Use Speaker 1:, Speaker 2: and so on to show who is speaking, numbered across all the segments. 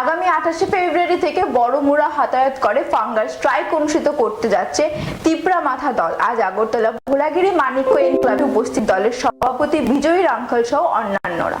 Speaker 1: আগামী আঠাশে ফেব্রুয়ারি থেকে বড় বড়মুড়া হাতায়াত করে ফাঙ্গাল স্ট্রাইক অনুষ্ঠিত করতে যাচ্ছে তিপ্রা মাথা দল। আজ আগরতলা ভোলাগিরি মানিক্য এনক্লাবে উপস্থিত দলের সভাপতি বিজয়ী রাঙ্কল সহ অন্যান্যরা।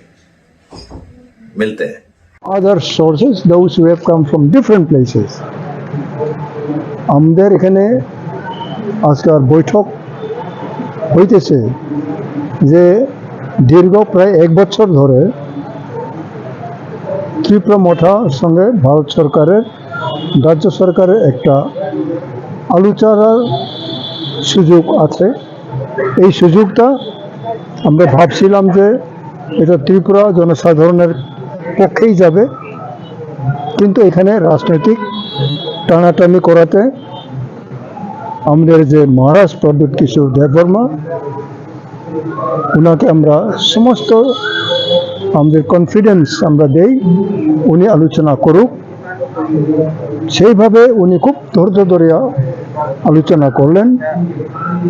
Speaker 2: मिलते हैं
Speaker 3: other sources, those who have come from different places. আমাদের এখানে আজকাল বৈঠক হইতেছে যে দীর্ঘ প্রায় এক বছর ধরে ত্রিপুরা মঠার সঙ্গে ভারত সরকারের রাজ্য সরকারের একটা আলোচনার সুযোগ আছে এই সুযোগটা আমরা ভাবছিলাম যে এটা ত্রিপুরা জনসাধারণের পক্ষেই যাবে। কিন্তু এখানে রাজনৈতিক টানাটানি করাতে আমাদের যে মহারাজ প্রদ্যুৎ কিশোর দেববর্মা ওনাকে আমরা সমস্ত আমাদের কনফিডেন্স আমরা দেই, উনি আলোচনা করুক। সেইভাবে উনি খুব ধৈর্য ধরিয়া আলোচনা করলেন।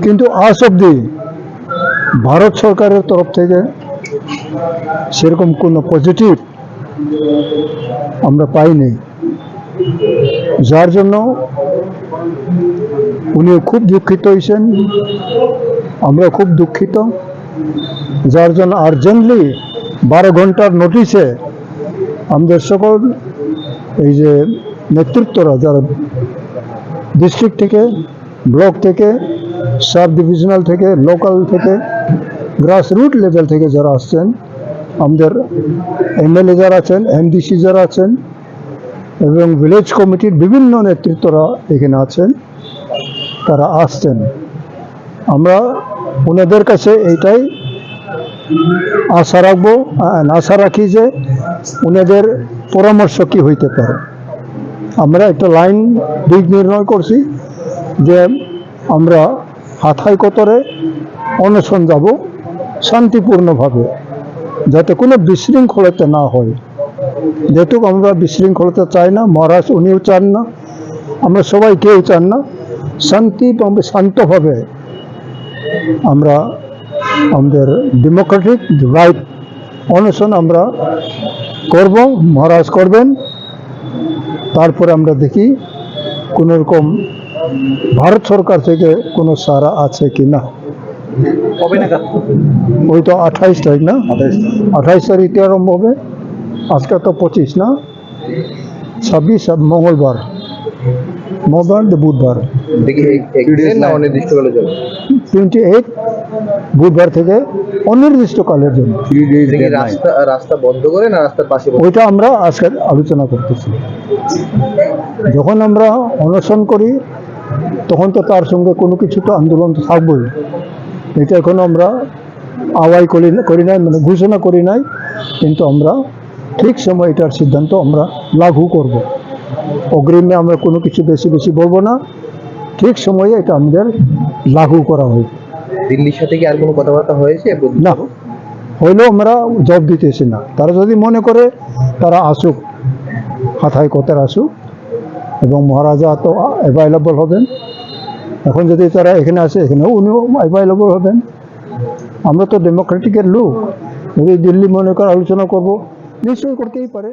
Speaker 3: কিন্তু আজ অব্দি ভারত সরকারের তরফ থেকে সেরকম কোনো পজিটিভ আমরা পাইনি। যার জন্য উনি খুব দুঃখিত হয়েছেন আমরা খুব দুঃখিত। যার জন্য আর্জেন্টলি বারো ঘণ্টার নোটিশে আমাদের সকল এই যে নেতৃত্বরা যারা ডিস্ট্রিক্ট থেকে ব্লক থেকে সাব ডিভিশনাল থেকে লোকাল থেকে গ্রাস রুট লেভেল থেকে যারা আসছেন, আমাদের এমএলএ যারা আছেন এমডিসি যারা আছেন, এবং ভিলেজ কমিটির বিভিন্ন নেতৃত্বরা এখানে আছেন, তারা আসছেন। আমরা ওনাদের কাছে এইটাই আশা রাখব আশা রাখি যে ওনাদের পরামর্শ কি হইতে পারে। আমরা একটা লাইন দিক নির্ণয় করছি যে আমরা হাথাই কতরে অনশন যাব শান্তিপূর্ণভাবে, যাতে কোনো বিশৃঙ্খলতা না হয়। যেহেতু আমরা বিশৃঙ্খলতা চাই না, মহারাজ উনিও চান না, আমরা সবাই কেউ চান না, শান্তি শান্তভাবে আমরা আমাদের ডেমোক্রেটিক রাইট অনশন আমরা করব, মহারাজ করবেন। তারপরে আমরা দেখি কোনোরকম ভারত সরকার থেকে কোনো সারা আছে কি না
Speaker 4: কবে নাগাদ?
Speaker 3: ওই তো আঠাইশ তারিখ না? আঠাইশ তারিখে। আরম্ভ হবে। আজকে তো পঁচিশ না? ছাব্বিশ মঙ্গলবার। মঙ্গলবার বুধবার? টোয়েন্টি এইট বুধবার থেকে অনির্দিষ্টকালের জন্য।
Speaker 4: রাস্তা রাস্তা বন্ধ করে না রাস্তার পাশে
Speaker 3: ওইটা আমরা আজকে আলোচনা করতেছি। যখন আমরা অনশন করি তখন তো তার সঙ্গে কোনো কিছু তো আন্দোলন তো থাকবেই। এটা এখনও আমরা আওয়াই করি করি নাই মানে ঘোষণা করি নাই কিন্তু আমরা ঠিক সময় এটার সিদ্ধান্ত আমরা লাগু করব। অগ্রিমে আমরা কোনো কিছু বেশি বেশি বলব না। ঠিক সময়ে এটা আমাদের লাগু করা হবে
Speaker 4: দিল্লির সাথে কি আর কোনো কথাবার্তা হয়েছে?
Speaker 3: না হইলেও আমরা জব দিতেছি না। তারা যদি মনে করে তারা আসুক। হাথায় কথার আসুক। এবং মহারাজা তো অ্যাভেলেবল হবেন। এখন যদি তারা এখানে আসে, এখানেও উনিও অ্যাভেলেবল হবেন। আমরা তো ডেমোক্রেটিকের লোক। যদি দিল্লি মনে করে আলোচনা করব, নিশ্চয়ই করতেই পারে।